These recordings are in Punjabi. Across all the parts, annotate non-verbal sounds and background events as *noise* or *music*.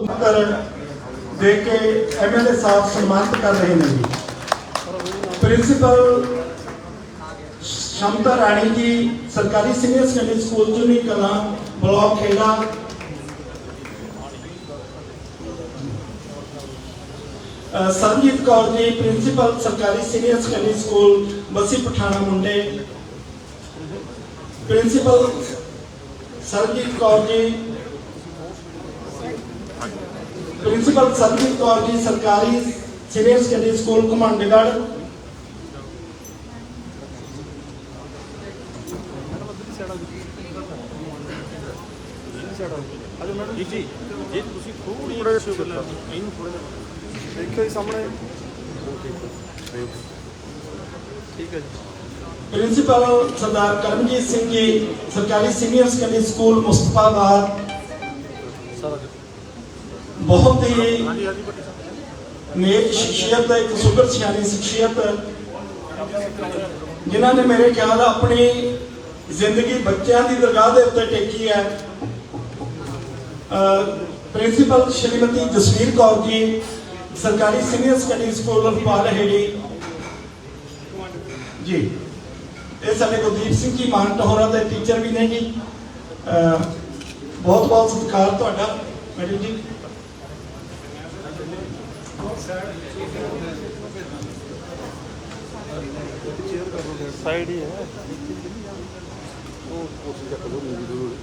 ਉੱਤਰ ਦੇ ਕੇ ਐਮਐਲਏ ਸਾਹਿਬ ਸਨਮਾਨਿਤ ਕਰ ਰਹੇ ਨੇ ਜੀ। ਪ੍ਰਿੰਸੀਪਲ ਸ਼ਮਤਾ ਰਾਣੀ ਜੀ ਸਰਕਾਰੀ senior secondary school Juni Kalan block Khera. ਅ, ਕੌਰ ਜੀ ਪ੍ਰਿੰਸੀਪਲ ਸਰਕਾਰੀ senior secondary school Bassi Pathana ਮੁੰਡੇ। ਪ੍ਰਿੰਸੀਪਲ ਸਰਜੀਤ ਕੌਰ ਜੀ ਪ੍ਰਿੰਸੀਪਲ ਸਰਬਜੀਤ ਕੌਰ ਜੀ, ਸਰਕਾਰੀ ਸੀਨੀਅਰ ਸੈਕੰਡਰੀ ਸਕੂਲ ਘਮੰਡਗੜ੍ਹ। ਜੀ ਜੀ ਜੇ ਤੁਸੀਂ ਥੋੜੀ ਇਹਨੂੰ ਥੋੜਾ ਜਿਹਾ ਜੀ ਸਾਹਮਣੇ ਠੀਕ ਹੈ ਜੀ ਪ੍ਰਿੰਸੀਪਲ ਸਰਦਾਰ ਕਰਮਜੀਤ ਸਿੰਘ ਜੀ, ਸਰਕਾਰੀ ਸੀਨੀਅਰ ਸੈਕੰਡਰੀ ਸਕੂਲ ਮੁਸਤਫਾਬਾਦ ਸਾਰਾ ਬਹੁਤ ਹੀ ਨੇਕ ਸ਼ਖਸੀਅਤ ਇੱਕ ਸੁਗਰ ਸਿਆਣੀ ਸ਼ਖਸੀਅਤ, ਜਿਨ੍ਹਾਂ ਨੇ ਮੇਰੇ ਖਿਆਲ ਆਪਣੀ ਜ਼ਿੰਦਗੀ ਬੱਚਿਆਂ ਦੀ ਦਰਗਾਹ ਦੇ ਉੱਤੇ ਟੇਕੀ ਹੈ। ਪ੍ਰਿੰਸੀਪਲ ਸ਼੍ਰੀਮਤੀ ਜਸਵੀਰ ਕੌਰ ਜੀ, ਸਰਕਾਰੀ senior secondary school Rafal Heri. ਜੀ, ਇਹ ਸਾਡੇ ਗੁਰਦੀਪ ਸਿੰਘ ਜੀ, ਮਾਨ ਟਹੋਰਾ ਦੇ ਟੀਚਰ ਵੀ ਨੇ ਜੀ। ਬਹੁਤ ਬਹੁਤ ਸਤਿਕਾਰ ਤੁਹਾਡਾ, ਮੈਡਮ ਜੀ। ਸਾਈਡ ਹੀ ਹੈ ਉਹ ਕੋਸ਼ਿਸ਼ ਕਰ ਲਓ ਮੇਰੀ ਜ਼ਰੂਰ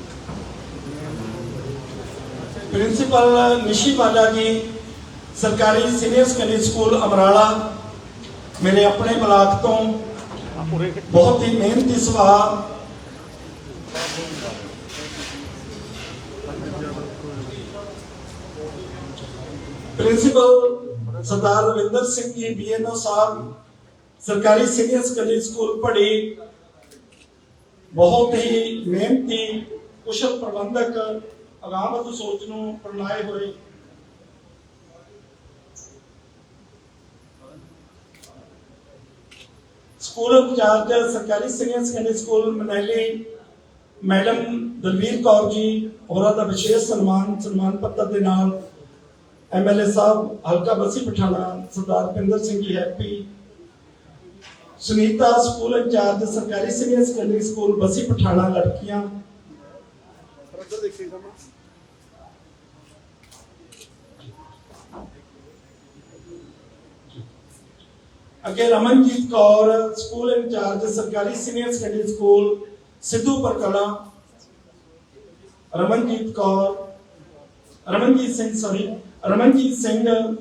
ਪ੍ਰਿੰਸੀਪਲ ਨਿਸ਼ੀ ਬਾਲਾ ਜੀ ਸਰਕਾਰੀ ਸੀਨੀਅਰ ਸੈਕੰਡਰੀ ਸਕੂਲ ਅਮਰਾਲਾ ਮੇਰੇ ਆਪਣੇ ਬਲਾਕ ਸਰਦਾਰ ਰਵਿੰਦਰ ਸਿੰਘ ਜੀ ਬੀਐਨਓ ਸਾਹਿਬ, ਸਰਕਾਰੀ ਸੀਨੀਅਰ ਸੈਕੰਡਰੀ ਸਕੂਲ ਪੜ੍ਹੀ। ਬਹੁਤ ਹੀ ਮਿਹਨਤੀ, ਕੁਸ਼ਲ ਪ੍ਰਬੰਧਕ ਅਗਾਮਤ ਸੋਚ ਨੂੰ ਪ੍ਰਣਾਏ ਹੋਏ। ਸਕੂਲ ਇੰਚਾਰਜ, ਸਰਕਾਰੀ senior secondary school Manaili, madam Dalvir Kaur ji, ਹੋਰਾਂ ਦਾ ਵਿਸ਼ੇਸ਼ ਸਨਮਾਨ ਸਨਮਾਨ ਪੱਤਰ ਦੇ ਨਾਲ ਐਮਐਲਏ ਸਾਹਿਬ ਹਲਕਾ ਬਸੀ ਪਠਾਣਾ ਸਰਦਾਰ ਪਿੰਦਰ ਸਿੰਘ ਜੀ ਹੈਪੀ ਸੁਨੀਤਾ ਸਕੂਲ ਇੰਚਾਰਜ ਸਰਕਾਰੀ senior secondary school Bassi Pathana ਲੜਕੀਆਂ ਉੱਧਰ ਦੇਖੀ ਸਾਹਮਣੇ ਅੱਗੇ ਰਮਨਜੀਤ ਕੌਰ ਸਕੂਲ ਇੰਚਾਰਜ ਸਰਕਾਰੀ senior secondary school Sidhupur Kalan Ramanjit Kaur Ramanjit Singh sorry Ramanjit Singh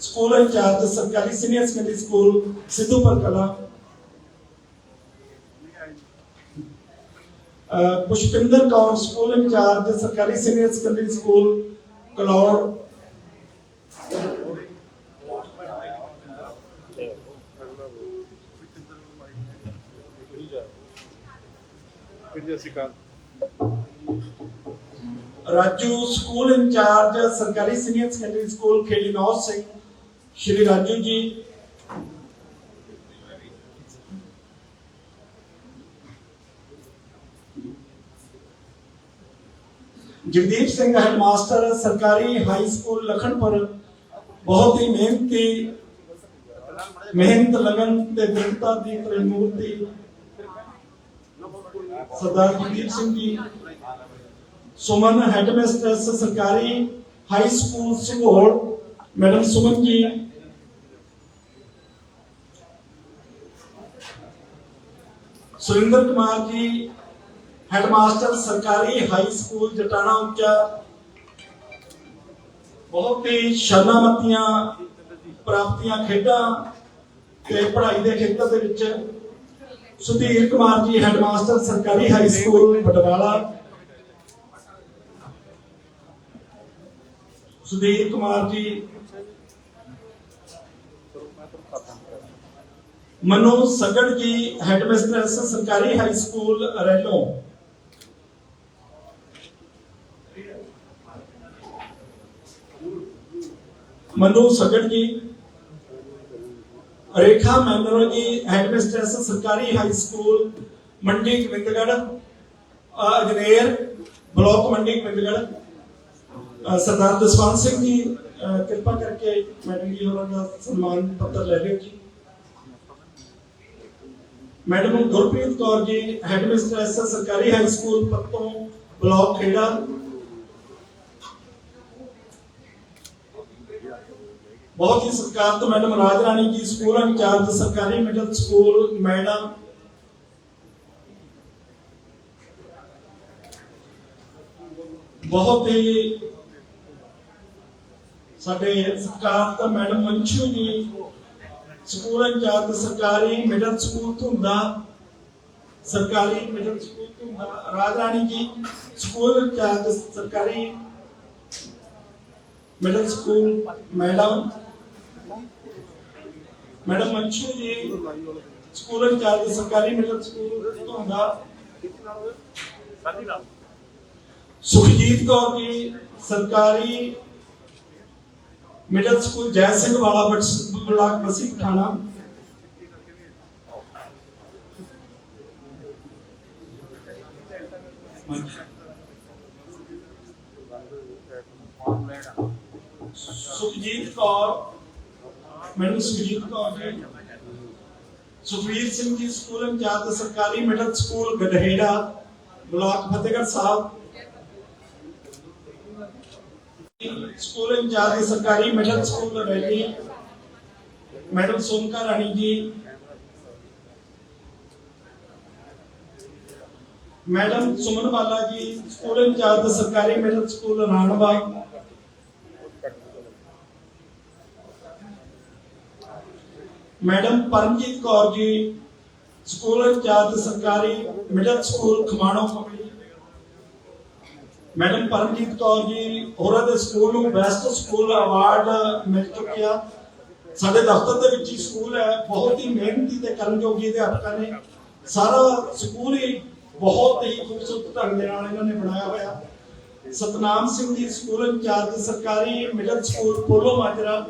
school incharge ਸਰਕਾਰੀ senior secondary school Sidhupur Kalan ਅਹ ਪੁਸ਼ਪਿੰਦਰ ਕੌਰ ਸਕੂਲ ਇੰਚਾਰਜ ਸਰਕਾਰੀ ਸੀਨੀਅਰ ਸੈਕੰਡਰੀ ਸਕੂਲ ਕਲੌੜ ਫਿਰ ਜੀ ਅਸੀਂ ਕੱਲ ਰਾਜੂ ਸਕੂਲ ਇੰਚਾਰਜ ਸਰਕਾਰੀ senior secondary school Kheri Naur Singh Shri Raju ji Jagdeep Singh headmaster ਸਰਕਾਰੀ ਹਾਈ ਸਕੂਲ ਲਖਨਪੁਰ ਬਹੁਤ ਹੀ ਮਿਹਨਤੀ ਮਿਹਨਤ ਲਗਨ ਸੁਮਨ ਹੈਡ ਦੀ ਸਰਕਾਰੀ high school Singor madam Suman ji. Surinder Kumar ਜੀ, ਹੈਡਮਾਸਟਰ ਸਰਕਾਰੀ ਹਾਈ ਸਕੂਲ ਜਟਾਣਾ ਉੱਚਾ। ਬਹੁਤ ਹੀ ਸ਼ਰਨਾਮਤੀਆਂ ਪ੍ਰਾਪਤੀਆਂ ਖੇਡਾਂ ਤੇ ਪੜ੍ਹਾਈ ਦੇ ਖੇਤਰ ਦੇ ਵਿੱਚ ਸੁਧੀਰ ਕੁਮਾਰ ਜੀ, ਹੈਡਮਾਸਟਰ ਸਰਕਾਰੀ high school Batwala Sudhir Kumar ji. Manu Sagar ji headmistress ਸਰਕਾਰੀ ਹਾਈ ਸਕੂਲ ਰੈਲੋ। ਮਨੂ ਸਗੜ ਜੀ। ਰੇਖਾ ਮੈਮਰੋ ਜੀ ਹੈਡ ਹੈਡਮਿਸਟਰੈਸ ਸਰਕਾਰੀ high school Mandi Gobindgarh. Ajner, block Mandi Gobindgarh. ਅ, ਸਰਦਾਰ ਜਸਵੰਤ ਸਿੰਘ ਜੀ ਅ, ਕਿਰਪਾ ਕਰਕੇ ਮੈਡਮ ਜੀ ਹੋਰਾਂ ਦਾ ਸਨਮਾਨ ਪੱਤਰ ਲੈ ਲਿਓ ਜੀ madam Gurpreet Kaur ji head mistress ਸਰਕਾਰੀ high school Patton block Khera ਬਹੁਤ ਹੀ ਸਤਿਕਾਰਤ madam Raj Rani ji school incharge ਸਰਕਾਰੀ ਮਿਡਲ ਸਕੂਲ ਮੈਡਮ ਬਹੁਤ ਹੀ ਸਾਡੇ ਸਤਿਕਾਰਤ madam Manchu ji school incharge ਸਰਕਾਰੀ ਮਿਡਲ ਸਕੂਲ ਧੁੰਦਾ ਸਰਕਾਰੀ middle school Dhunda Raj ji, school incharge ਸਰਕਾਰੀ middle school madam. Madam Manchu ji, school incharge ਸਰਕਾਰੀ ਮਿਡਲ ਸਕੂਲ ਧੁੰਦਾ ਸੁਖਜੀਤ ਕੌਰ ਜੀ, ਸਰਕਾਰੀ middle school Jai Singh Wala buds- block Bassi Pathana Sukhjit Kaur madam Sukhjit Kaur ji Sukhvir Singh ji school incharge ਸਰਕਾਰੀ middle school Gadhera block Fatehgarh Sahib school incharge ਸਰਕਾਰੀ middle school Raili madam Sonka Rani ji madam Suman Wala ji school incharge ਸਰਕਾਰੀ middle school Ranbagh madam Paramjit Kaur ji school incharge ਸਰਕਾਰੀ middle school Khamano Kamli madam Paramjit Kaur ji, ਹੋਰਾਂ ਦੇ ਸਕੂਲ ਨੂੰ ਬੈਸਟ ਸਕੂਲ ਅਵਾਰਡ ਮਿਲ ਚੁੱਕਿਆ ਸਾਡੇ ਦਫ਼ਤਰ ਦੇ ਵਿੱਚ ਹੀ ਸਕੂਲ ਹੈ। ਬਹੁਤ ਹੀ ਮਿਹਨਤੀ ਤੇ ਕਰਮਯੋਗੀ ਅਧਿਆਪਕਾਂ ਨੇ। ਸਾਰਾ ਸਕੂਲ ਹੀ ਬਹੁਤ ਹੀ ਖੂਬਸੂਰਤ ਢੰਗ ਦੇ ਨਾਲ ਇਹਨਾਂ ਨੇ ਬਣਾਇਆ ਹੋਇਆ। ਸਤਨਾਮ ਸਿੰਘ ਜੀ ਸਕੂਲ ਇੰਚਾਰਜ, ਸਰਕਾਰੀ ਮਿਡਲ ਸਕੂਲ ਪੋਲੋ ਮਾਜਰਾ।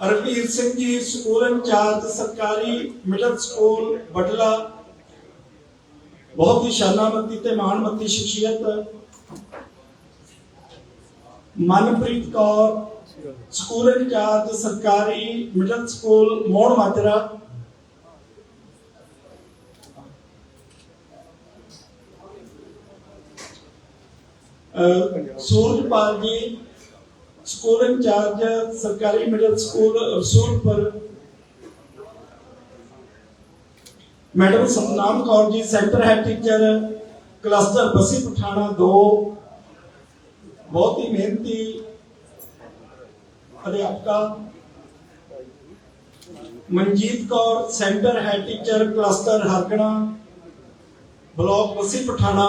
ਰਘਵੀਰ ਸਿੰਘ ਜੀ ਸਕੂਲ ਇੰਚਾਰਜ ਸਰਕਾਰੀ ਮਿਡਲ ਸਕੂਲ, ਬਟਲਾ। ਬਹੁਤ ਹੀ ਸ਼ਾਨਾਮਤੀ ਤੇ ਮਾਣਮੱਤੀ ਸ਼ਖਸੀਅਤ। ਮਨਪ੍ਰੀਤ ਕੌਰ ਸਕੂਲ ਇੰਚਾਰਜ ਸਰਕਾਰੀ middle school, Mor Majra. Surajpal ji school incharge ਸਰਕਾਰੀ middle school Rasulpur madam Satnam Kaur ji centre head teacher cluster Bassi Pathana 2 ਬਹੁਤ ਹੀ ਮਿਹਨਤੀ ਅਧਿਆਪਕਾ Manjit Kaur centre head teacher cluster Hargana block Bassi Pathana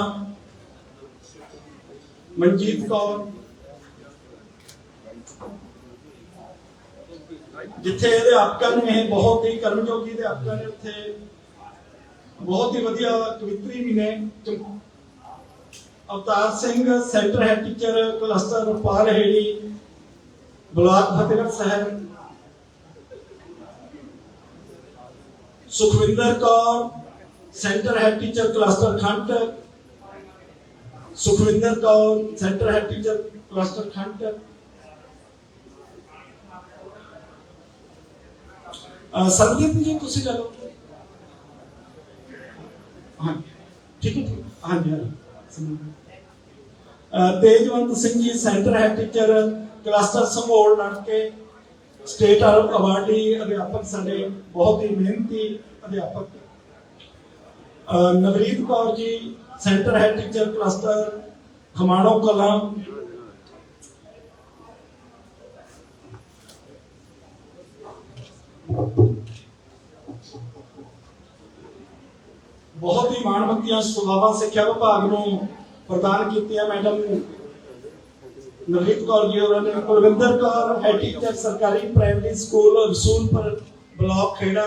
Manjit Kaur ਜਿੱਥੇ ਇਹਦੇ ਅਧਿਆਪਕਾਂ ਨੇ, ਬਹੁਤ ਹੀ ਕਰਮਯੋਗੀ ਅਧਿਆਪਕਾਂ ਨੇ ਉੱਥੇ। ਬਹੁਤ ਹੀ ਵਧੀਆ ਕਵਿਤਰੀ ਵੀ ਨੇ। Avtar Singh, centre head teacher, cluster Pal Heri, block Fatehgarh Sahib. Sukhwinder Kaur, centre head teacher, cluster Khand Sukhwinder Kaur, centre head teacher, cluster Khand ਅਹ ਸਰਦੀਪ ਜੀ, ਤੁਸੀਂ ਲੈ ਲਓ ਹਾਂ ਠੀਕ ਹੈ ਠੀਕ ਹੈ। Tejwant Singh ji, centre head teacher, cluster Sambhol ਲੜਕੇ ਸਟੇਟ ਅਵਾਰਡੀ ਅਧਿਆਪਕ ਸਾਡੇ ਬਹੁਤ ਹੀ ਮਿਹਨਤੀ ਅਧਿਆਪਕ। Navreet Kaur ji, centre head teacher, cluster, Khamano Kalan ਬਹੁਤ ਹੀ ਮਾਣਮੱਤੀਆਂ ਸੁਭਾਵਾਂ ਸਿੱਖਿਆ ਵਿਭਾਗ ਨੂੰ ਪ੍ਰਦਾਨ ਕੀਤੀਆਂ ਮੈਡਮ ਨਵਨੀਤ ਕੌਰ ਜੀ ਹੋਰਾਂ ਨੇ ਕੁਲਵਿੰਦਰ ਕੌਰ ਹੈ ਟੀਚਰ ਸਰਕਾਰੀ primary school Rasulpur block Khera,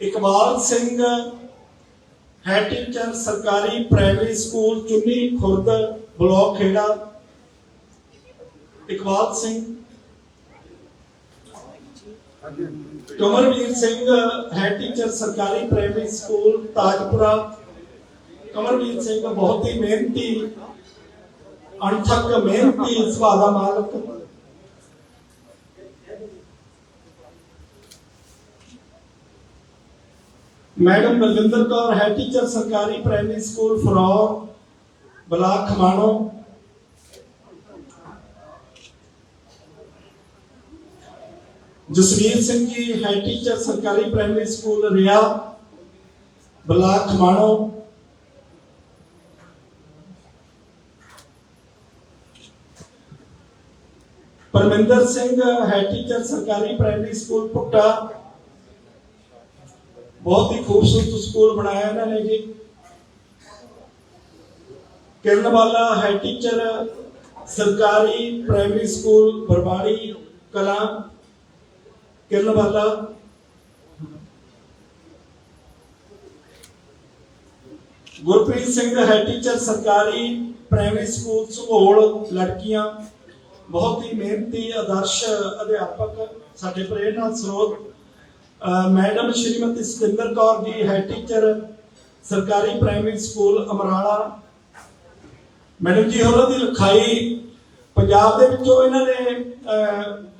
Iqbal Singh head teacher ਸਰਕਾਰੀ primary school Chunni Khurd, block Khera, Iqbal Singh. Kamarvir Singh head teacher ਸਰਕਾਰੀ ਪ੍ਰਾਇਮਰੀ ਸਕੂਲ ਤਾਜਪੁਰਾ ਕਮਰਵੀਰ ਸਿੰਘ ਬਹੁਤ ਹੀ ਮਿਹਨਤੀ ਅਣਥੱਕ ਮਿਹਨਤੀ ਸੁਭਾਅ ਦਾ ਮਾਲਕ madam Balwinder Kaur head teacher ਸਰਕਾਰੀ primary school Farour block Khamano Jasvir Singh ji head teacher ਸਰਕਾਰੀ primary school Riya, block Khamano. Paraminder Singh head teacher ਸਰਕਾਰੀ ਪ੍ਰਾਇਮਰੀ ਸਕੂਲ ਪੁੱਟਾ। ਬਹੁਤ ਹੀ ਖੂਬਸੂਰਤ ਸਕੂਲ ਬਣਾਇਆ ਇਹਨਾਂ ਨੇ ਜੀ। ਕਿਰਨ ਵਾਲਾ ਹੈ ਟੀਚਰ ਸਰਕਾਰੀ ਪ੍ਰਾਇਮਰੀ ਸਕੂਲ ਬਰਵਾੜੀ ਕਲਾਂ। ਕਿਰਨ ਵਾਲਾ? ਗੁਰਪ੍ਰੀਤ ਸਿੰਘ ਹੈ ਟੀਚਰ ਸਰਕਾਰੀ ਪ੍ਰਾਇਮਰੀ ਸਕੂਲ ਸੁਹੋਲ ਲੜਕੀਆਂ। ਬਹੁਤ ਹੀ ਮਿਹਨਤੀ ਆਦਰਸ਼ ਅਧਿਆਪਕ ਸਾਡੇ ਪ੍ਰੇਰਨਾ ਸਰੋਤ। ਅਹ ਮੈਡਮ ਸ਼੍ਰੀਮਤੀ ਸਤਿੰਦਰ ਕੌਰ ਜੀ ਹੈ ਟੀਚਰ ਸਰਕਾਰੀ ਪ੍ਰਾਇਮਰੀ ਸਕੂਲ ਅਮਰਾਲਾ। ਮੈਡਮ ਜੀ ਹੋਰਾਂ ਦੀ ਲਿਖਾਈ ਪੰਜਾਬ ਦੇ ਵਿੱਚੋਂ ਇਹਨਾਂ ਨੇ ਅਹ,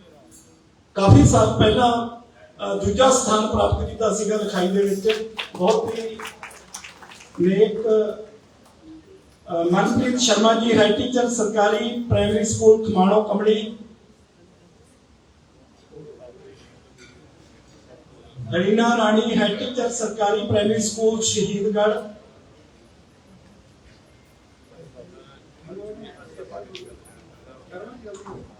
ਕਾਫੀ ਸਾਲ ਪਹਿਲਾਂ ਦੂਜਾ ਸਥਾਨ ਪ੍ਰਾਪਤ ਕੀਤਾ ਸੀਗਾ ਲਿਖਾਈ ਦੇ ਵਿੱਚ। ਬਹੁਤ ਹੀ ਨੇਕ ਮਨਪ੍ਰੀਤ ਸ਼ਰਮਾ ਜੀ ਹੈ ਟੀਚਰ ਸਰਕਾਰੀ primary school Khamano Kamli. Reena Rani head teacher ਸਰਕਾਰੀ ਪ੍ਰਾਇਮਰੀ ਸਕੂਲ ਸ਼ਹੀਦਗੜ੍ਹ। ਅਹ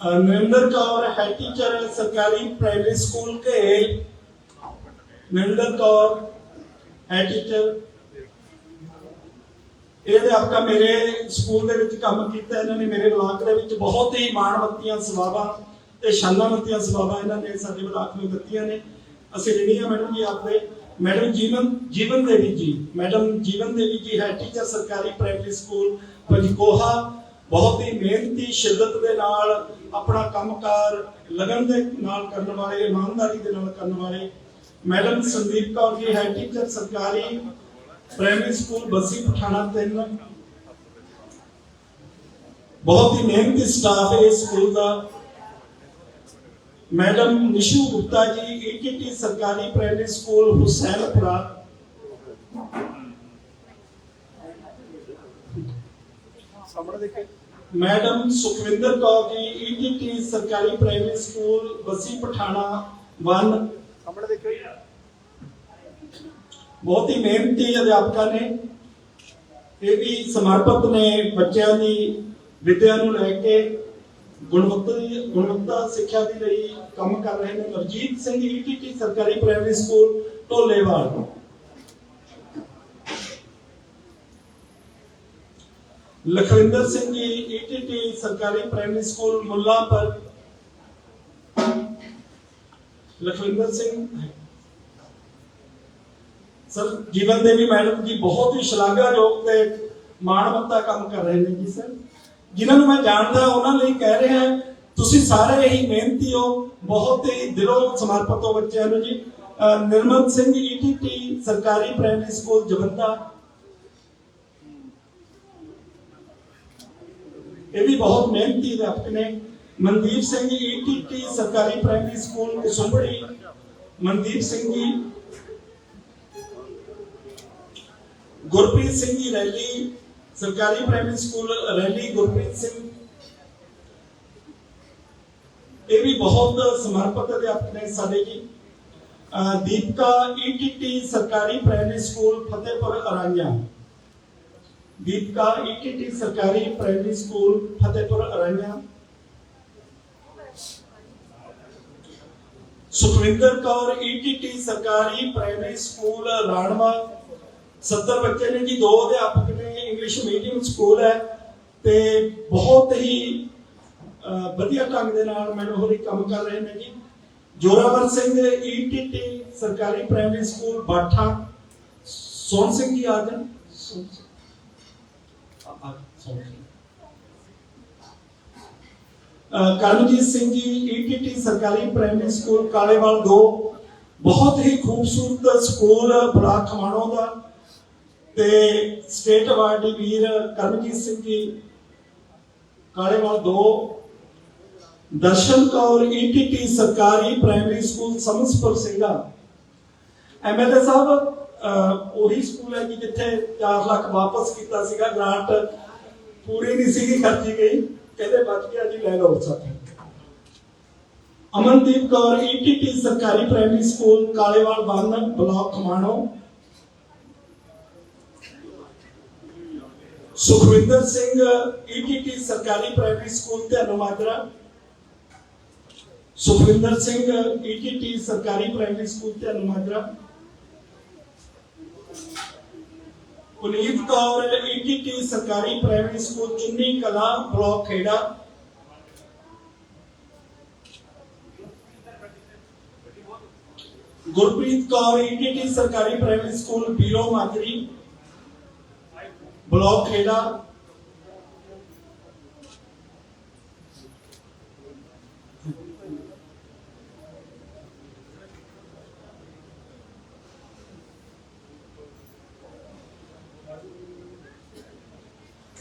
ਨਰਿੰਦਰ ਕੌਰ ਹੈ ਟੀਚਰ ਸਰਕਾਰੀ primary school Ghel Narinder Kaur head teacher ਇਹ ਅਧਿਆਪਕਾ ਮੇਰੇ ਸਕੂਲ ਦੇ ਵਿੱਚ ਕੰਮ ਕੀਤਾ, ਇਹਨਾਂ ਨੇ ਮੇਰੇ ਬਲਾਕ ਦੇ ਵਿੱਚ ਬਹੁਤ ਹੀ ਮਾਣਮੱਤੀਆਂ ਸੇਵਾਵਾਂ ਤੇ ਸ਼ਾਨਾਮੱਤੀਆਂ ਸੇਵਾਵਾਂ ਇਹਨਾਂ ਨੇ ਸਾਡੇ ਬਲਾਕ ਨੂੰ ਦਿੱਤੀਆਂ ਨੇ। ਅਸੀਂ ਰਿਣੀਆਂ ਮੈਡਮ ਜੀ ਆਪਦੇ। ਮੈਡਮ ਜੀਵਨ ਜੀਵਨ ਦੇਵੀ ਜੀ, ਮੈਡਮ ਜੀਵਨ ਦੇਵੀ ਜੀ ਹੈ ਟੀਚਰ ਸਰਕਾਰੀ ਪ੍ਰਾਇਮਰੀ ਸਕੂਲ ਪੰਜਕੋਹਾ। ਬਹੁਤ ਹੀ ਮਿਹਨਤੀ ਸ਼ਿੱਦਤ ਦੇ ਨਾਲ ਆਪਣਾ ਕੰਮਕਾਰ ਲਗਨ ਦੇ ਨਾਲ ਕਰਨ ਵਾਲੇ, ਇਮਾਨਦਾਰੀ ਦੇ ਨਾਲ ਕਰਨ ਵਾਲੇ ਮੈਡਮ ਸੰਦੀਪ ਕੌਰ ਜੀ ਹੈ, ਟੀਚਰ ਸਰਕਾਰੀ, ਪ੍ਰਾਇਮਰੀ ਸਕੂਲ ਬੱਸੀ ਪਠਾਣਾ ਤਿੰਨ ਬਹੁਤ ਹੀ ਮਿਹਨਤੀ ਸਟਾਫ ਹੈ ਇਸ ਸਕੂਲ ਦਾ। ਮੈਡਮ ਨਿਸ਼ੂ ਗੁਪਤਾ ਜੀ ਈਟੀਟੀ ਸਰਕਾਰੀ ਪ੍ਰਾਇਮਰੀ ਸਕੂਲ, ਹੁਸੈਨਪੁਰਾ। ਸਾਹਮਣੇ ਦੇਖੇ। ਮੈਡਮ ਸੁਖਵਿੰਦਰ ਕੌਰ ਜੀ ਈਟੀਟੀ ਸਰਕਾਰੀ ਪ੍ਰਾਇਮਰੀ ਸਕੂਲ, ਬੱਸੀ ਪਠਾਣਾ 1 ਸਾਹਮਣੇ ਦੇਖੇ ਬਹੁਤ ਹੀ ਮਿਹਨਤੀ ਅਧਿਆਪਕਾਂ ਨੇ। ਇਹ ਵੀ ਸਮਰਪਿਤ ਨੇ ਬੱਚਿਆਂ ਦੀ, ਵਿਦਿਆ ਨੂੰ ਲੈ ਕੇ। ਗੁਣਵੱਤਾ ਦੀ, ਗੁਣਵੱਤਾ ਸਿੱਖਿਆ ਦੇ ਲਈ ਕੰਮ ਕਰ ਰਹੇ ਨੇ। ਨਵਜੀਤ ਸਿੰਘ ਈਟੀਟੀ ਸਰਕਾਰੀ primary school, Dholewal Lakhwinder Singh ji ETT ਸਰਕਾਰੀ primary school Mullanpur. Lakhwinder Singh, sir, Jeevan Devi madam ji ਬਹੁਤ ਹੀ ਸ਼ਲਾਘਾਯੋਗ ਤੇ ਮਾਣਮੱਤਾ ਕੰਮ ਕਰ ਰਹੇ ਨੇ ਜੀ, ਸਰ। ਜਿਨ੍ਹਾਂ ਨੂੰ ਮੈਂ ਜਾਣਦਾ, ਉਹਨਾਂ ਲਈ ਕਹਿ ਰਿਹਾ, ਤੁਸੀਂ ਸਾਰੇ ਹੀ ਮਿਹਨਤੀ ਹੋ, ਬਹੁਤ ਹੀ ਦਿਲੋਂ ਸਮਰਪਿਤ ਹੋ ਬੱਚਿਆਂ ਨੂੰ ਜੀ। ਨਿਰਮਲ ਸਿੰਘ ਈਟੀਟੀ ਸਰਕਾਰੀ ਪ੍ਰਾਇਮਰੀ ਸਕੂਲ ਜਵੰਦਾ। ਇਹ ਵੀ ਬਹੁਤ ਮਿਹਨਤੀ ਅਧਿਆਪਕ ਨੇ। ਮਨਦੀਪ ਸਿੰਘ ਜੀ ਈਟੀਟੀ ਸਰਕਾਰੀ ਪ੍ਰਾਇਮਰੀ ਸਕੂਲ ਕਸੁੰਬੜੀ ਮਨਦੀਪ ਸਿੰਘ ਜੀ, ਗੁਰਪ੍ਰੀਤ ਸਿੰਘ ਜੀ ਰੈਲੀ, ਸਰਕਾਰੀ ਪ੍ਰਾਇਮਰੀ ਸਕੂਲ ਰੈਲੀ, ਗੁਰਪ੍ਰੀਤ ਸਿੰਘ। ਇਹ ਵੀ ਬਹੁਤ ਸਮਰਪਿਤ ਅਧਿਆਪਕ ਨੇ ਸਾਡੇ ਜੀ। ਅਹ ਦੀਪਕਾ ਈਟੀਟੀ ਸਰਕਾਰੀ primary school Fatehpur Araiyan Deepika ETT ਸਰਕਾਰੀ primary school, Fatehpur Araiyan Sukhwinder Kaur ETT ਸਰਕਾਰੀ ਪ੍ਰਾਇਮਰੀ ਸਕੂਲ, ਰਾਣਵਾ। 70 ਬੱਚੇ ਨੇ ਜੀ, ਦੋ ਅਧਿਆਪਕ ਨੇ ਇੰਗਲਿਸ਼ ਮੀਡੀਅਮ ਸਕੂਲ ਹੈ ਤੇ ਬਹੁਤ ਹੀ ਵਧੀਆ ਢੰਗ ਦੇ ਨਾਲ ਮੈਨੂੰ ਕੰਮ ਕਰ ਰਹੇ ਨੇ ਜੀ। ਜੋਰਾਵਰ ਸਿੰਘ ਈਟੀਟੀ ਸਰਕਾਰੀ ਪ੍ਰਾਇਮਰੀ ਸਕੂਲ, ਬਾਠਾ। ਸੋਨ ਸਿੰਘ ਜੀ ਆ ਜਾਣ। ਸਿੰਘ। ਆ- ਆ, ਸੋਹਣ ਸਿੰਘ। ਅਹ ਕਰਮਜੀਤ ਸਿੰਘ ਜੀ ਈਟੀਟੀ ਸਰਕਾਰੀ ਪ੍ਰਾਇਮਰੀ ਸਕੂਲ ਕਾਲੇਵਾਲ 2 ਬਹੁਤ ਹੀ ਖੂਬਸੂਰਤ ਸਕੂਲ ਬਲਾਕ ਖਮਾਣੋ ਦਾ। ਤੇ ਸਟੇਟ ਅਵਾਰਡੀ ਵੀਰ ਕਰਮਜੀਤ ਸਿੰਘ ਜੀ ਕਾਲੇਵਾਲ 2 ਦਰਸ਼ਨ ਕੌਰ ਈਟੀਟੀ ਸਰਕਾਰੀ primary school Samaspur Singha. MLA sahib ਅਹ, ਉਹੀ ਸਕੂਲ ਹੈ ਕਿ ਜਿੱਥੇ 4 ਲੱਖ ਵਾਪਸ ਕੀਤਾ ਸੀਗਾ ਗ੍ਰਾਂਟ ਪੂਰੀ ਨਹੀਂ ਸੀਗੀ, ਖਰਚੀ ਗਈ। ਕਹਿੰਦੇ ਬਚ ਗਿਆ ਜੀ, ਲੈ ਲਓ ਸਾਥੀ ਅਮਨਦੀਪ ਕੌਰ ਈਟੀਟੀ ਸਰਕਾਰੀ primary school Kalewal Bann block Khamano. Sukhwinder Singh ETT ਸਰਕਾਰੀ ਪ੍ਰਾਇਮਰੀ ਸਕੂਲ ਤੇ ਮਾਜਰਾ ਸੁਖਵਿੰਦਰ ਸਿੰਘ ਈਟੀਟੀ ਸਰਕਾਰੀ ਪ੍ਰਾਇਮਰੀ ਸਕੂਲ ਤੇ ਮਾਜਰਾ ਪੁਨੀਤ ਕੌਰ ਈਟੀਟੀ ਸਰਕਾਰੀ primary school Chunni Kala block Khera Gurpreet Kaur ETT ਸਰਕਾਰੀ primary school Biro Majri block Khera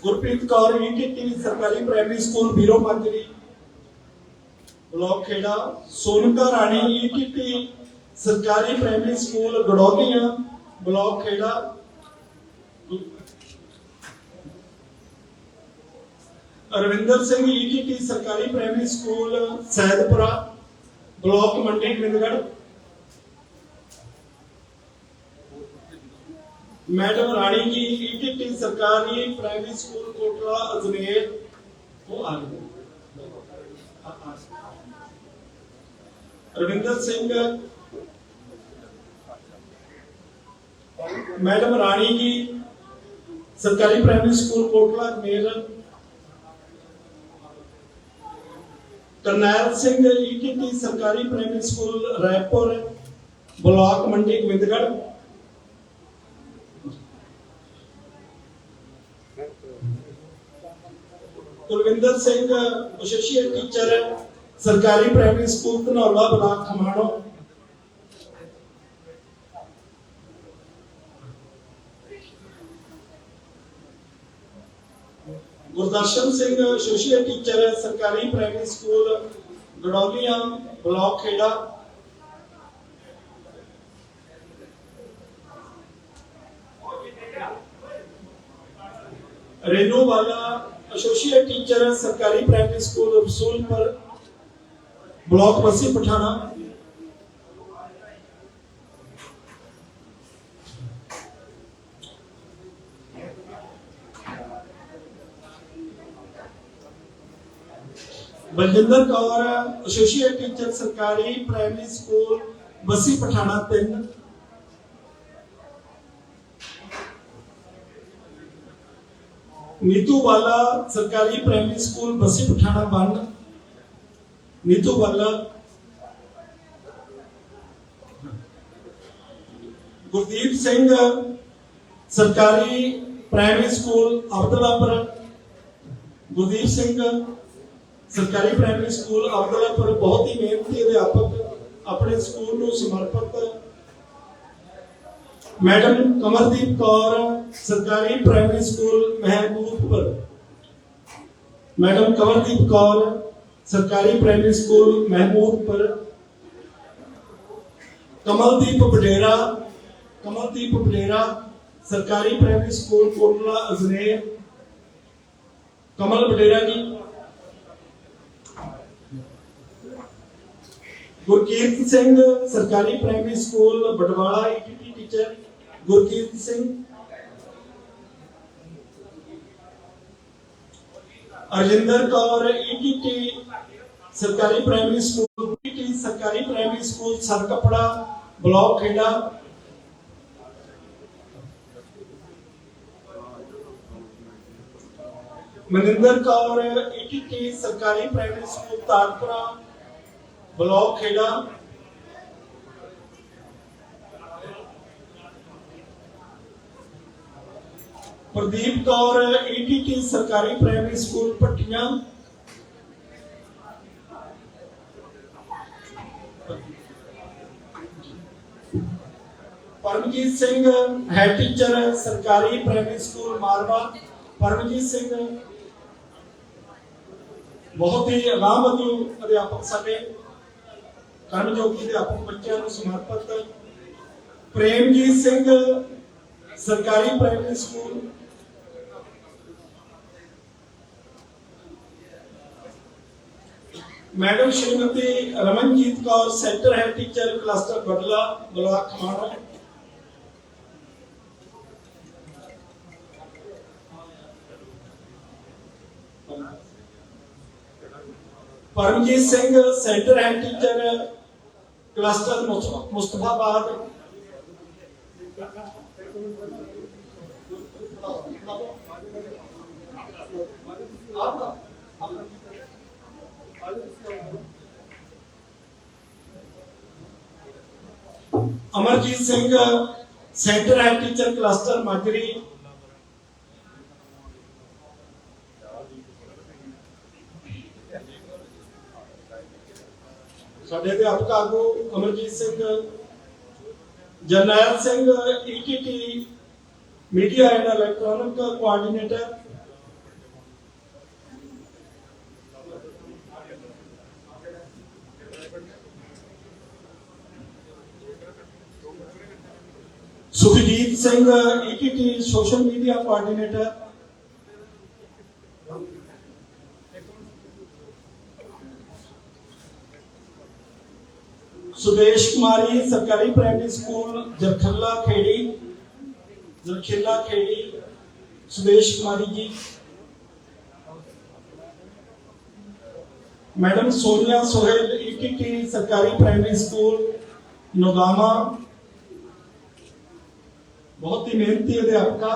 Gurpreet Kaur ETT ਸਰਕਾਰੀ primary school Biro Majri block Khera, Sonka Rani ETT ਸਰਕਾਰੀ primary school Garolian, block Khera. Arvinder Singh ETT ਸਰਕਾਰੀ primary school Saidpura, block Mandi Gobindgarh madam Rani ji ETT ਸਰਕਾਰੀ ਪ੍ਰਾਇਮਰੀ ਸਕੂਲ ਕੋਟਲਾ ਅਜਨੇਰ ਉਹ ਆ ਗਏ ਆ- ਆ। ਰਵਿੰਦਰ ਸਿੰਘ ਮੈਡਮ ਰਾਣੀ ਜੀ ਸਰਕਾਰੀ primary school Kotla Ajner Karnail Singh ETT ਸਰਕਾਰੀ primary school Raipur block Mandi Gobindgarh Kulwinder Singh associate teacher ਸਰਕਾਰੀ primary school Dhanaula block Khamano Gurdarshan Singh associate teacher ਸਰਕਾਰੀ primary school Garaulian block Khera. Renu Wala associate teacher सरकारी primary school Rasulpur block Bassi Pathana. Baljinder Kaur associate teacher, सरकारी प्राइमरी स्कूल बसी पठाना तीन ਨੀਤੂ ਵਾਲਾ ਸਰਕਾਰੀ ਪ੍ਰਾਇਮਰੀ ਸਕੂਲ ਬਸੇ ਪਠਾਣਾ ਬੰਨ ਨੀਤੂ ਵਾਲਾ ਗੁਰਦੀਪ ਸਿੰਘ ਸਰਕਾਰੀ ਪ੍ਰਾਇਮਰੀ ਸਕੂਲ ਅਬਦਲਾਪੁਰ। ਗੁਰਦੀਪ ਸਿੰਘ ਸਰਕਾਰੀ ਪ੍ਰਾਇਮਰੀ ਸਕੂਲ ਅਬਦਲਾਪੁਰ, ਬਹੁਤ ਹੀ ਮਿਹਨਤੀ ਅਧਿਆਪਕ, ਆਪਣੇ ਸਕੂਲ ਨੂੰ ਸਮਰਪਿਤ ਮੈਡਮ ਕਮਰਦੀਪ ਕੌਰ, ਸਰਕਾਰੀ primary school Mehboobpur madam Kamardeep Kaur, ਸਰਕਾਰੀ ਪ੍ਰਾਇਮਰੀ ਸਕੂਲ ਮਹਿਬੂਬਪੁਰ ਕਮਲਦੀਪ ਬਡੇਰਾ ਕਮਲਦੀਪ ਬਡੇਰਾ ਸਰਕਾਰੀ ਪ੍ਰਾਇਮਰੀ ਸਕੂਲ ਕੋਟਲਾ ਅਜ਼ਨੇਰ। ਕਮਲ ਬਡੇਰਾ ਜੀ। ਗੁਰਕੀਰਤ ਸਿੰਘ, ਸਰਕਾਰੀ primary school Batwala ETT teacher Gurkirat Singh Arjinder Kaur ETT ਸਰਕਾਰੀ ਪ੍ਰਾਇਮਰੀ ਸਕੂਲ ਈਟੀਟੀ ਸਰਕਾਰੀ primary school Sarakpara block Khera Maninder Kaur ETT ਸਰਕਾਰੀ primary school Tarpura block Khera Pradeep Kaur ETT ਸਰਕਾਰੀ primary school Pattian. Paramjit Singh head teacher ਸਰਕਾਰੀ ਪ੍ਰਾਇਮਰੀ ਸਕੂਲ ਮਾਲਵਾ। ਪਰਮਜੀਤ ਸਿੰਘ, ਬਹੁਤ ਹੀ ਅਗਾਮਤੂ ਅਧਿਆਪਕ ਸਾਡੇ। ਕਰਮਯੋਗੀ ਅਧਿਆਪਕ ਬੱਚਿਆਂ ਨੂੰ ਸਮਰਪਿਤ। ਪ੍ਰੇਮਜੀਤ ਸਿੰਘ, ਸਰਕਾਰੀ primary school madam Shrimati Ramanjit Kaur centre head teacher cluster Badla block Khamano Paramjit Singh centre head teacher cluster ਮੁਸਤ- Mustafabad Amarjit Singh, centre and teacher cluster Majri. ਸਾਡੇ ਅਧਿਆਪਕ ਆਗੂ Amarjit Singh, Jarnail Singh ETT media and electronic coordinator Sukhjit Singh ETT social media coordinator Sudesh Kumari ਸਰਕਾਰੀ primary school Jarkhalla Kheri Jarkhalla Kheri Sudesh Kumari ji madam Sonia Sohel ETT ਸਰਕਾਰੀ ਪ੍ਰਾਇਮਰੀ ਸਕੂਲ ਨੋਗਾਮਾ ਬਹੁਤ ਹੀ ਮਿਹਨਤੀ ਅਧਿਆਪਕਾ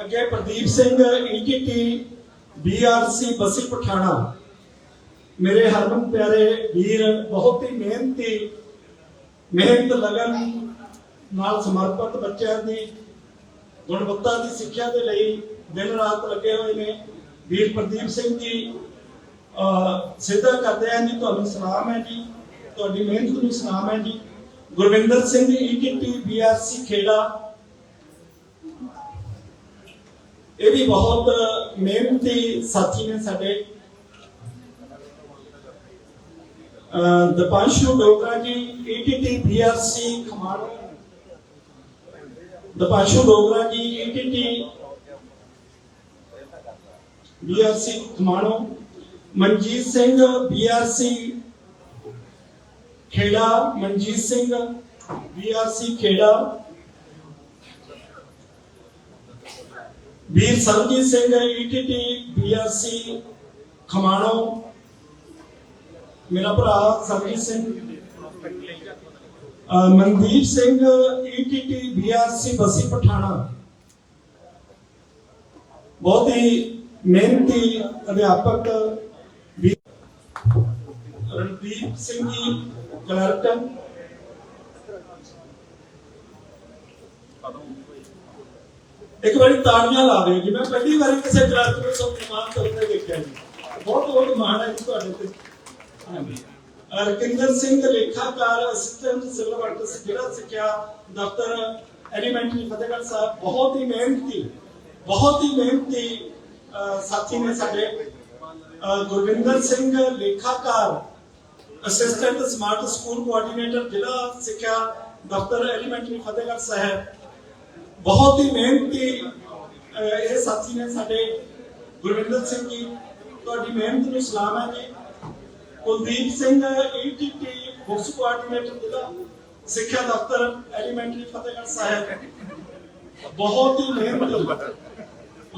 ਅੱਗੇ ਪ੍ਰਦੀਪ ਸਿੰਘ ਈਟੀਟੀ ਬੀਆਰਸੀ ਬਸੀ ਪਠਾਣਾ। ਮੇਰੇ ਹਰਮਨ ਪਿਆਰੇ ਵੀਰ, ਬਹੁਤ ਹੀ ਮਿਹਨਤੀ, ਮਿਹਨਤ ਲਗਨ ਨਾਲ ਸਮਰਪਿਤ ਬੱਚਿਆਂ ਦੀ, ਗੁਣਵੱਤਾ ਦੀ ਸਿੱਖਿਆ ਦੇ ਲਈ ਦਿਨ ਰਾਤ ਲੱਗੇ ਹੋਏ ਨੇ। ਵੀਰ ਪ੍ਰਦੀਪ ਸਿੰਘ ਜੀ ਸਿੱਧਾ ਕਰਦੇ ਆਂ ਜੀ, ਤੁਹਾਨੂੰ ਸਲਾਮ ਹੈ ਜੀ, ਤੁਹਾਡੀ ਮਿਹਨਤ ਨੂੰ ਸਲਾਮ ਹੈ ਜੀ। Gurvinder Singh ETT BRC Khera. ਇਹ ਵੀ ਬਹੁਤ ਮਿਹਨਤੀ ਸਾਥੀ ਨੇ ਸਾਡੇ। Dapanshu Dogra ji ETT BRC Khamano. Dapanshu Dogra ji ETT BRC Khamano Manjit Singh BRC Khera Manjit Singh BRC Khera ਵੀਰ ਸਰਜੀਤ ਸਿੰਘ ਈਟੀਟੀ ਬੀਆਰਸੀ ਖਮਾਣੋ ਮੇਰਾ ਭਰਾ ਸਰਜੀਤ ਸਿੰਘ ਮਨਦੀਪ ਸਿੰਘ ਈਟੀਟੀ ਬੀਆਰਸੀ ਬਸੀ ਪਠਾਣਾ ਬਹੁਤ ਹੀ ਮਿਹਨਤੀ ਅਧਿਆਪਕ ਵੀ ਰਣਦੀਪ ਸਿੰਘ ਜੀ ਕਲਰਕ। ਇੱਕ ਵਾਰੀ ਤਾੜੀਆਂ ਲਾ ਦਿਓ ਜੀ। ਮੈਂ ਪਹਿਲੀ ਵਾਰੀ ਕਿਸੇ ਕਲਰਕ ਨੂੰ ਸਨਮਾਨ ਕਰਦੇ ਦੇਖਿਆ ਜੀ। ਬਹੁਤ ਬਹੁਤ ਮਾਣ ਹੈ ਜੀ ਤੁਹਾਡੇ ਤੇ। ਹਾਂਜੀ ਰਕਿੰਦਰ ਸਿੰਘ, ਲੇਖਾਕਾਰ ਅਸਿਸਟੈਂਟ ਸਿਵਲ ਵਰਕਸ ਜ਼ਿਲ੍ਹਾ ਸਿੱਖਿਆ ਦਫ਼ਤਰ ਐਲੀਮੈਂਟਰੀ ਫਤਿਹਗੜ੍ਹ ਸਾਹਿਬ, ਬਹੁਤ ਹੀ ਮਿਹਨਤੀ, ਬਹੁਤ ਹੀ ਮਿਹਨਤੀ ਸਾਥੀ ਨੇ ਸਾਡੇ ਅਹ ਗੁਰਵਿੰਦਰ ਸਿੰਘ ਲੇਖਾਕਾਰ ਅਸਿਸਟੈਂਟ ਸਮਾਰਟ ਸਕੂਲ ਕੋਆਰਡੀਨੇਟਰ ਜ਼ਿਲ੍ਹਾ ਸਿੱਖਿਆ ਦਫ਼ਤਰ ਐਲੀਮੈਂਟਰੀ ਫਤਿਹਗੜ੍ਹ ਸਾਹਿਬ ਬਹੁਤ ਹੀ ਮਿਹਨਤੀ ਅਹ ਇਹ ਸਾਥੀ ਨੇ ਸਾਡੇ ਗੁਰਵਿੰਦਰ ਸਿੰਘ ਜੀ ਤੁਹਾਡੀ ਮਿਹਨਤ ਨੂੰ ਸਲਾਮ ਹੈ ਜੀ Kuldeep Singh ETT books coordinator ਜ਼ਿਲ੍ਹਾ ਸਿੱਖਿਆ ਦਫ਼ਤਰ ਐਲੀਮੈਂਟਰੀ ਫਤਿਹਗੜ੍ਹ ਸਾਹਿਬ ਬਹੁਤ ਹੀ ਮਿਹਨਤੀ ਹਾਂਜੀ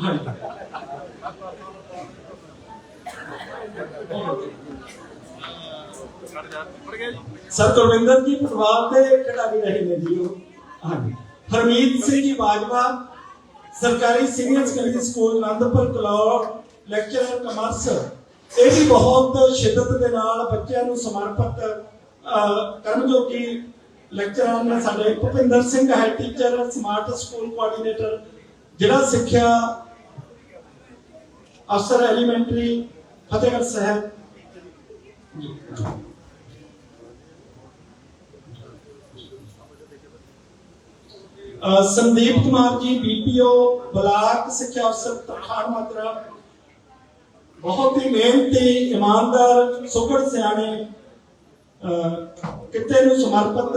*laughs* ਸਰ ਗੁਰਵਿੰਦਰ ਜੀ ਪਟਵਾਰ ਦੇ ਖਿਡਾਰੀ ਰਹੇ ਨੇ ਜੀ ਉਹ? ਹਾਂਜੀ। ਹਰਮੀਤ ਸਿੰਘ ਜੀ ਬਾਜਵਾ ਸਰਕਾਰੀ senior secondary school Anandpur Kalaur lecturer commerce. ਇਹ ਵੀ ਬਹੁਤ ਸ਼ਿੱਦਤ ਦੇ ਨਾਲ ਬੱਚਿਆਂ ਨੂੰ ਸਮਰਪਿਤ ਅਹ, ਕਰਮਯੋਗੀ ਲੈਕਚਰਰ ਨੇ ਸਾਡੇ Bhupinder Singh head teacher smart school coordinator ਜ਼ਿਲ੍ਹਾ ਸਿੱਖਿਆ ਅਫਸਰ elementary Fatehgarh Sahib. Sandeep Kumar ji BPO block ਸਿੱਖਿਆ ਅਫਸਰ ਤਰਖਾਣ ਮਾਤਰਾ ਬਹੁਤ ਹੀ ਮਿਹਨਤੀ ਇਮਾਨਦਾਰ ਸੁਗੜ ਸਿਆਣੇ ਅ, ਕਿੱਤੇ ਨੂੰ ਸਮਰਪਿਤ।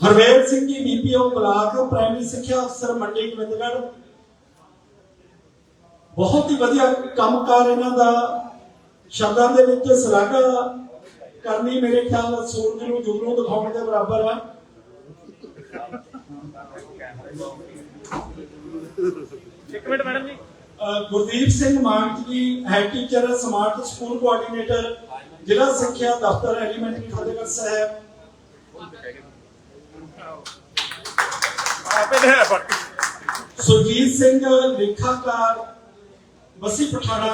Harvel Singh ji BPO block primary ਸਿੱਖਿਆ ਅਫਸਰ ਮੰਡੀ ਗੋਬਿੰਦਗੜ੍ਹ ਬਹੁਤ ਹੀ ਵਧੀਆ ਕੰਮਕਾਰ ਇਹਨਾਂ ਦਾ। ਸ਼ਬਦਾਂ ਦੇ ਵਿੱਚ ਸਲਾਘਾ ਕਰਨੀ ਮੇਰੇ ਖਿਆਲ ਨਾਲ ਸੂਰਜ ਨੂੰ ਜੁਗਨੂੰ ਦਿਖਾਉਣ ਦੇ ਬਰਾਬਰ ਆ। ਇੱਕ ਮਿੰਟ ਮੈਡਮ ਜੀ। Gurdeep Singh Manak ji head teacher smart school coordinator ਜ਼ਿਲ੍ਹਾ ਸਿੱਖਿਆ ਦਫ਼ਤਰ ਐਲੀਮੈਂਟਰੀ ਫਤਿਹਗੜ੍ਹ ਸਾਹਿਬ। ਆਪੇ ਦੇ ਸੁਰਜੀਤ ਸਿੰਘ ਲੇਖਾਕਾਰ ਵਸੀ ਪਠਾਣਾ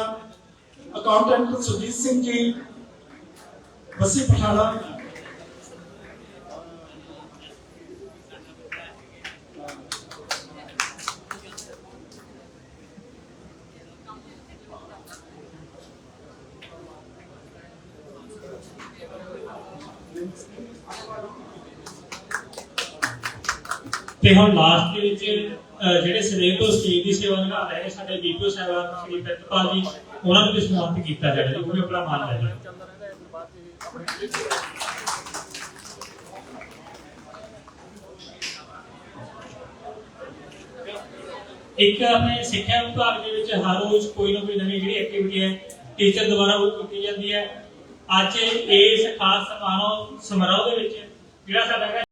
ਅਕਾਊਂਟੈਂਟ ਸੁਰਜੀਤ ਸਿੰਘ ਜੀ ਵਸੀ ਪਠਾਣਾ ਤੇ ਹੁਣ ਲਾਸਟ ਦੇ ਵਿੱਚ ਅਹ, ਜਿਹੜੇ ਸਵੇਰ ਤੋਂ ਸਟੇਜ ਦੀ ਸੇਵਾ ਨਿਭਾ ਰਹੇ ਨੇ, ਸਾਡੇ ਬੀਪੀਓ ਸਾਹਿਬਾਨ, ਸ਼੍ਰੀ ਪ੍ਰਿਤਪਾਲ ਜੀ, ਉਹਨਾਂ ਨੂੰ ਵੀ ਸਨਮਾਨਿਤ ਕੀਤਾ ਜਾਏਗਾ ਜੀ ਉਹ ਵੀ ਆਪਣਾ ਮਾਨ ਲੈ ਜੀ ਇੱਕ ਆਪਣੇ ਸਿੱਖਿਆ ਵਿਭਾਗ ਦੇ ਵਿੱਚ ਹਰ ਰੋਜ਼ ਕੋਈ ਨਾ ਕੋਈ ਨਵੀਂ ਜਿਹੜੀ ਐਕਟੀਵਿਟੀ ਹੈ ਟੀਚਰ ਦੁਆਰਾ ਉਹ ਕੀਤੀ ਜਾਂਦੀ ਹੈ। ਅੱਜ ਇਸ ਖਾਸ ਸਮਾਰੋਹ ਸਮਾਰੋਹ ਦੇ ਵਿੱਚ ਜਿਹੜਾ ਸਾਡਾ